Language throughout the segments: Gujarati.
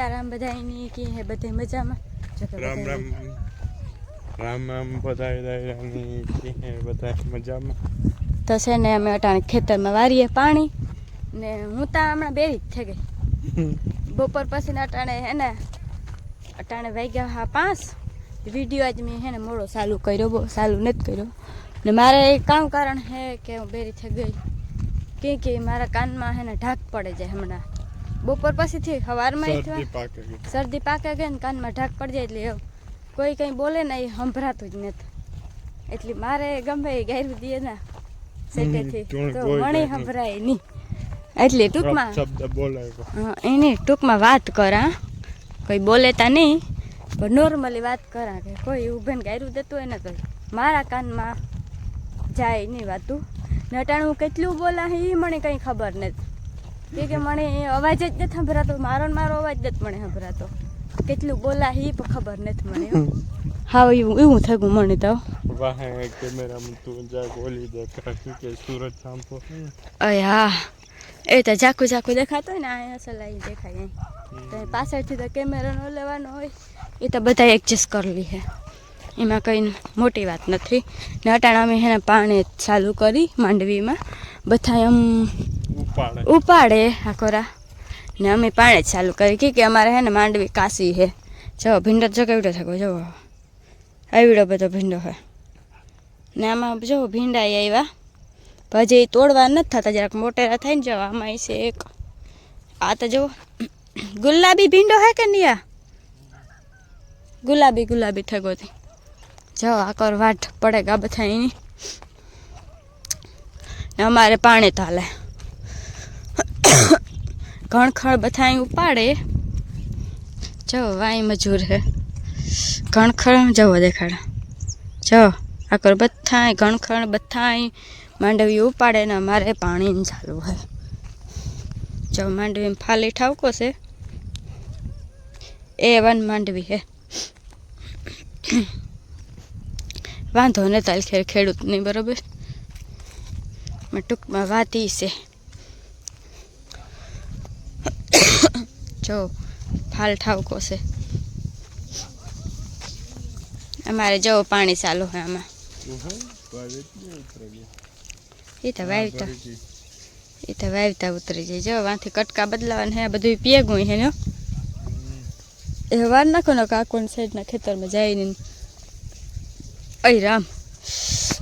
સીતારામ બધાયની કે હે બધે મજામાં? રામ રામ. રામ રામ દાયરાની કે બધા મજામાં? તો છે ને અમે અટાણે ખેતરમાં વારીએ પાણી ને હું તો હમણાં બેરી જ થઈ ગઈ. બપોર પછી અટાણે હે ને અટાણે વાગ્યા હા પાંચ. વીડિયો આજ મેં હે ને મોડો ચાલુ કર્યો બહુ ચાલુ નથી કર્યો. ને મારે એ કામ કારણ હે કે હું બેરી થઈ ગઈ. કે કે મારા કાનમાં હે ને ઢાક પડે જાય હમણાં. બપોર પછીથી સવારમાં શરદી પાકે ગઈ. શરદી પાકે ગઈ ને કાનમાં ઢાક પડી જાય એટલે એવું. કોઈ કંઈ બોલે ને એ સંભળાતું જ નથી. એટલે મારે ગમે એ ગાયરું દે ને સેટેથી તો મણી સંભળાય નહીં. એટલે ટૂંકમાં બોલાય હા, એની ટૂંકમાં વાત કરા. કોઈ બોલે તા નહીં પણ નોર્મલી વાત કરા કે કોઈ ઉભેન ગાયરું દેતું હોય ને તો મારા કાનમાં જાય નહીં વાતું. નટાણું કેટલું બોલા હે એ મને કંઈ ખબર નથી. કે કે મને અવાજ જ નથી સંભળાતો. મારો ને મારો અવાજ નથી મને સંભળાતો. કેટલું બોલા હી પણ ખબર નથી મને. હા એવું એવું થયું મને તો. વાહે કેમેરામાં તું જા ગોલી દેખા કે સુરત સાંપો અય હા. એ તો ઝાકું ઝાકું દેખાતું હોય ને અહીંયા સલાઈ દેખાય તો પાછળથી તો કેમેરા નો લેવાનો હોય. એ તો બધા એડજસ્ટ કરેલી છે એમાં કંઈ મોટી વાત નથી. ને અટાણા અમે એને પાણી ચાલુ કરી માંડવીમાં. બધા એમ ઉપાડે. ઉપાડે? આ કોરા ને અમે પાણી ચાલુ કરી કે અમારે હે ને માંડવી કાશી હે. જો, ભીંડો જો કેવડો થયો જો. આવડો બધો ભીંડો હે. ને આમાં જો ભીંડા આવ્યા પછી તોડવા નથી થતા. જરાક મોટેરા થાય ને જો આમાં છે એક. આ તો જો, ગુલાબી ભીંડો હે કે નહીં આ? ગુલાબી ગુલાબી હતી જો, આ કર વાટ પડે ગા બધા એની ને અમારે પાણી તાલે ઘણખણ બધા અહીં ઉપાડે. જો વાય મજૂર હે. ઘણખળ જવો દેખાડ. જો આકર બથાય ઘણખણ બથાય માંડવી ઉપાડે ને અમારે પાણી ચાલુ હે. જો માંડવી ફાલી ઠાવકો છે. એ વન માંડવી હે. વાંધો ને તાલ ખેર ખેડૂત નહીં બરોબર. ટૂંકમાં વાત ઈ છે. જો ફાલ ઠાવકો છે અમારે જવું પાણી ચાલુ હોય આમાં. એ તો વાવતા. એ તો વાવતા ઉતરી જાય. જો વાંથી કટકા બદલાવાના હે બધું પીએગું હે ને એ વાર નાખો ને કાકોની સાઈડના ખેતરમાં જઈને. અય રામ.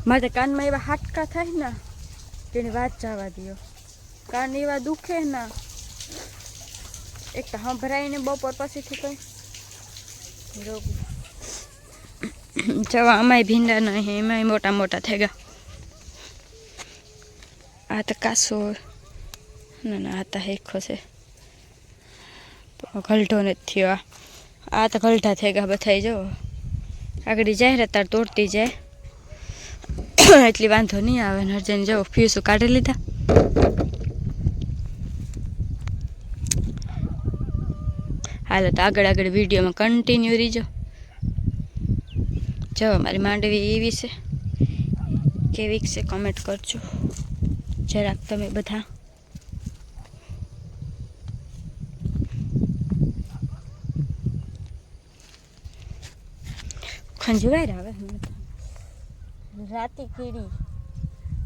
મારે કાનમાં એવા હાટકા થાય ને તેની વાત જવા દો કાન એવા દુખે ને એક તો સંભરાઈને બપોર પછીથી કઈ જવા અમાય ભીંડા નહીં એમાંય મોટા મોટા થઈ ગયા આ તો કાસો ના ના, આ તો હેખો છે. ઘલઢો નથી થયો આ. આ તો ઘલઢા થઈ ગયા બધા જો. આગળ જાય તાર તોડતી જાય. એટલી વાંધો નહીં આવે ને અર્જન જો ફ્યુઝ કાઢી લીધા. હાલો તો આગળ આગળ વિડીયોમાં કન્ટિન્યુ રહીજો જો, મારી માંડવી એવી છે કેવી છે કોમેન્ટ કરજો. જરાક તમે બધા. ખંજવાય આવે. રાતી કીડી.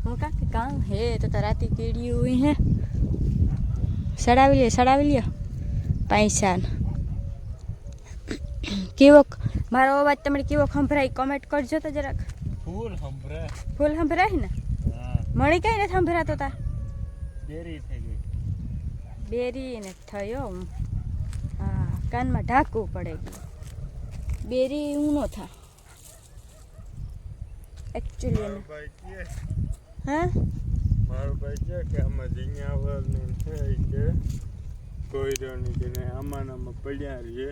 હું કાંક કામ હે તો તો રાતી કીડી હોય હે. સડાવી લે સડાવી લ્યો. પૈસા કેવો મારો અવાજ તમને કેવો સંભળાય? કોમેન્ટ કરજો તો જરાક. ફૂલ સંભળાય. ફૂલ સંભળાય ને? મળી મણી કઈ નથી સંભળાતો તા? બેરી થઈ ગઈ. બેરી ને થયો હા. કાનમાં ઢાંકવું પડે બેરી હું નો થા. એકચ્યુઅલી હા? મારો ભાઈ છે કે આમાં જીኛવર ને છે કે કોઈ રહ્યોની કે ને આમાં ને પડ્યા રહીએ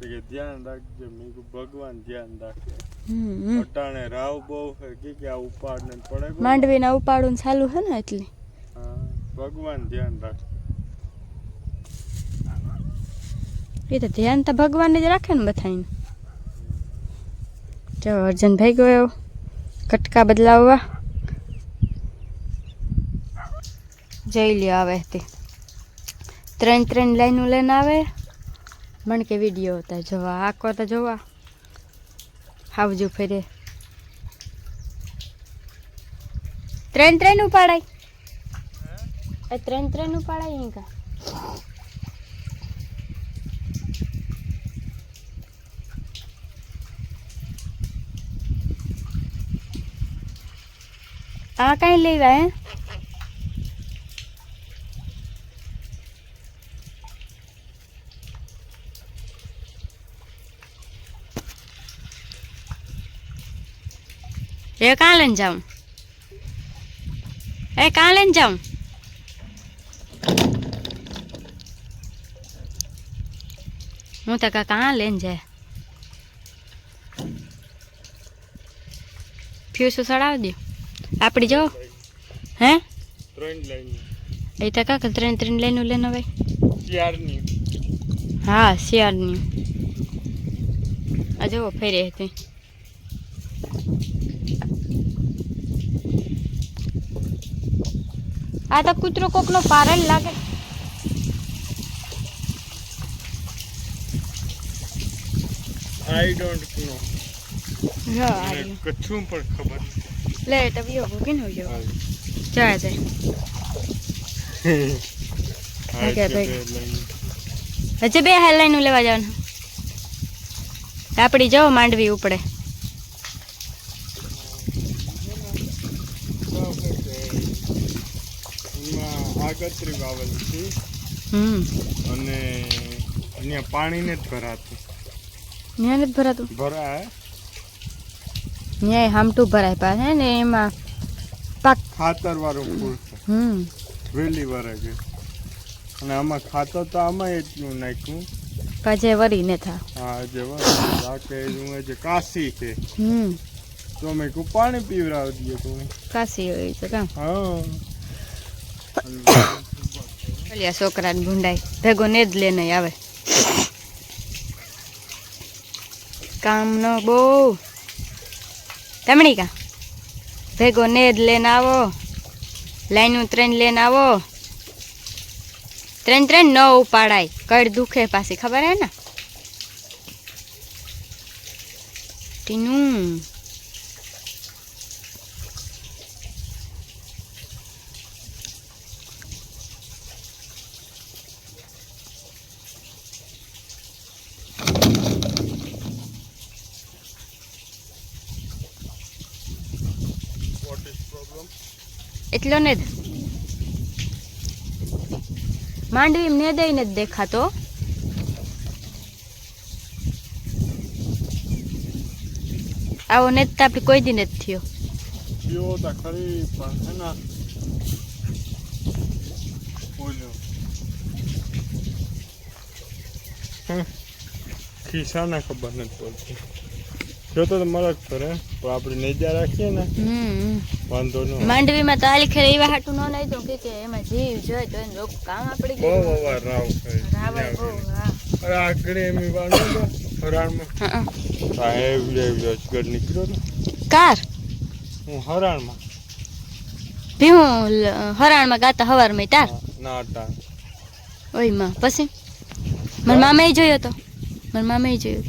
કે ધ્યાન રાખજો મેં કીધું ભગવાન ધ્યાન રાખે. અટાણે રાવ બહુ છે કે કે આ ઉપાડ ને પડે ઉપાડું ચાલુ હે ને એટલે? હા ભગવાન ધ્યાન રાખે. એ તો ધ્યાન તો ભગવાનને જ રાખે ને બધાને જો અર્જનભાઈ ગયો કટકા બદલાવવા. જઈ લ્યો આવે તે. ત્રણ ત્રણ લાઈનો લઈને આવે. મણ કે વીડિયો હતા જોવા, આખો તો જોવા. હાવજુ ફેરે. ત્રણ ત્રણ ઉપાડાય. એ ત્રણ ત્રણ ઉપાડાય એમ કા આ કઈ લેવા હે? એ કાં લઈને જાઉં. એ કાં લઈને જાઉં. હું તો કાં લઈને જાય. ફ્યુસ સડાવી દો. આપણી જો. હે? ત્રણ લાઈન. એ તો કાકા ત્રણ ત્રણ લઈને લઈને ભાઈ ચારની હા શિયાળની. આ જુઓ ફેરી હતી. આ તો કૂતરો કોકનો પારલ લાગે આઈ ડોન્ટ નો રહ્યો. કચ્છું પણ ખબર લે તો બીજો ભૂકી નો જો હા. જા જાય હા, છે ભાઈ. બે લાઈન. હજી લેવા જવાનું આપણી જાઓ માંડવી ઉપડે બરાબર છે. એમાં આગતરી વાવેલી છે. અને અહીંયા પાણીને જ ભરાતું. ત્યાં જ ભરાતું? ભરાય. ન્યાય હામટું ભરાય પાસે ને એમાં પાક ખાતર વાળું ફૂલ છે. હમ. વહેલી વરે ગઈ અને આમાં ખાતર તો આમાં એટલું નાખ્યું. કાજે વરી ને થા. હા જે રાકે હું જે કાશી છે. હમ. તો મેં કહું પાણી પીવડાવી દઈએ તું. કાશી હોય તો કામ હા. ઓલિયા છોકરાને ભૂંડાય. ભેગો ને જ લઈને આવે. કામનો બહુ. તમણી કા? ભેગો ને જ લઈને આવો. લાઈનું ત્રણ લઈને આવો. ત્રણ ત્રણ ન ઉપાડાય. કડ દુખે પાછી. ખબર હે ને? ટીનું. એટલો ને જ. માંડવી ને દઈને જ દેખાતો. આવો ને તો આપણે કોઈ દી નથી થયો. ખિસ્સા ને ખબર નથી પડતી જો તો મળક કરે પણ આપણે નેજા રાખીએ ને હમ. વાંધો ન માંડવીમાં તો આલી ખેર એવા હાટું ન લઈ તો કે કે એમાં જીવ જોઈએ તો એને રોક કામ આપડી બહુ અવાર રાવ કરે રાવણ બહુ હા. અરે આગળ એમ વાળો તો હરાણમાં હં. એવડે એવડે અજગર નીકળ્યો ને. કાર? હું હરાણમાં ભીહું હરાણમાં ગાતા હવારમાં તાર? ઓયમાં પછી? મારા મામાએ જોયો તો? મારા મામાએ જોયો.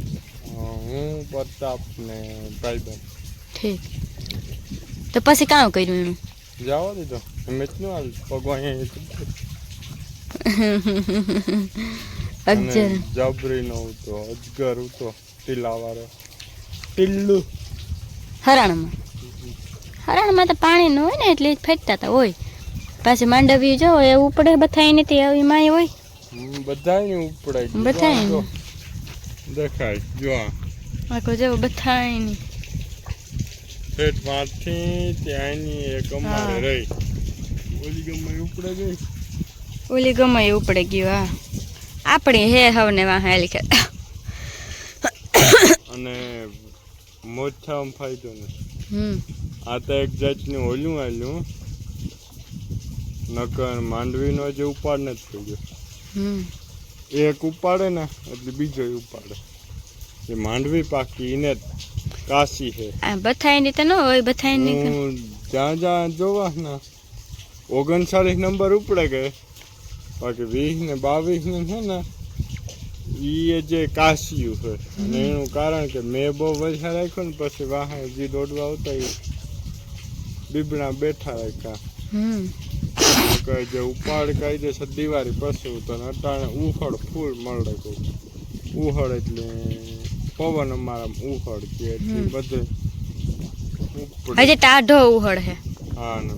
હું પ્રતાપ ને ભાઈબંધ. ઠીક. તો પછી કામ કર્યું એનું? જવા દીધો. એમ જ નું હાલ ભગવાન અગજર જબરી નો હતો અજગર હતો ટીલાવાળો. ટીલ્લુ. હરાણમાં? હરાણમાં તો પાણી ન હોય ને એટલે ફેટતા હતા હોય પાછી માંડવી જો એ ઉપડે બથાઈ નથી આવી માય હોય. બધા ને ઉપડાઈ ગયું. બધાય દેખાય જો. આખો જેવો બધા ની ઠેઠમાંથી ત્યાંની એક અમારે. રહી. ઓલી ગમાઈ ઉપડે ગઈ? ઓલી ગમે ઉપડે ગયું હા. આપણી હે હવને વાહ હાલી કે. અને મોછામાં ફાયદો નથી. હમ. આ તો એક જાતનું ઓલું આલ્યું નકર માંડવીનો જે ઉપાડ નથી થઈ ગયો. એક ઉપાડે ને એટલે બીજો ઉપાડે. એ માંડવી પાકી એને જ કાશી છે આ બથાઈ ની તો ન હોય બથાઈ ની તો હું જ્યાં જ્યાં જોવા ને ઓગણચાલીસ નંબર ઉપડે ગયે બાકી વીસ ને બાવીસ ને છે ને ઈ જે કાશિયું છે અને એનું કારણ કે મેં બહુ વરસાદ રાખ્યો ને પછી વાહે જે દોડવા આવતા એ બીબડા બેઠા રાખ્યા હમ કે જે ઉપાડ કાયદેસર દિવાળી પછી તો ને અટાણે ઉહળ ફૂલ મળે કહું ઉહળ એટલે પવન અમારા ઉહળ કે એટલે. બધે હજે ટાઢો ઉહળ હે. હા ને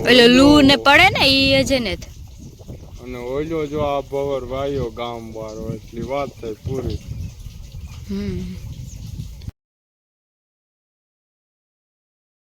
એટલે લૂ ને પડે ને ઈ હજે ને અને ઓલો જો આ ભવર વાયો ગામ વાળો એટલી વાત થઈ પૂરી. હમ.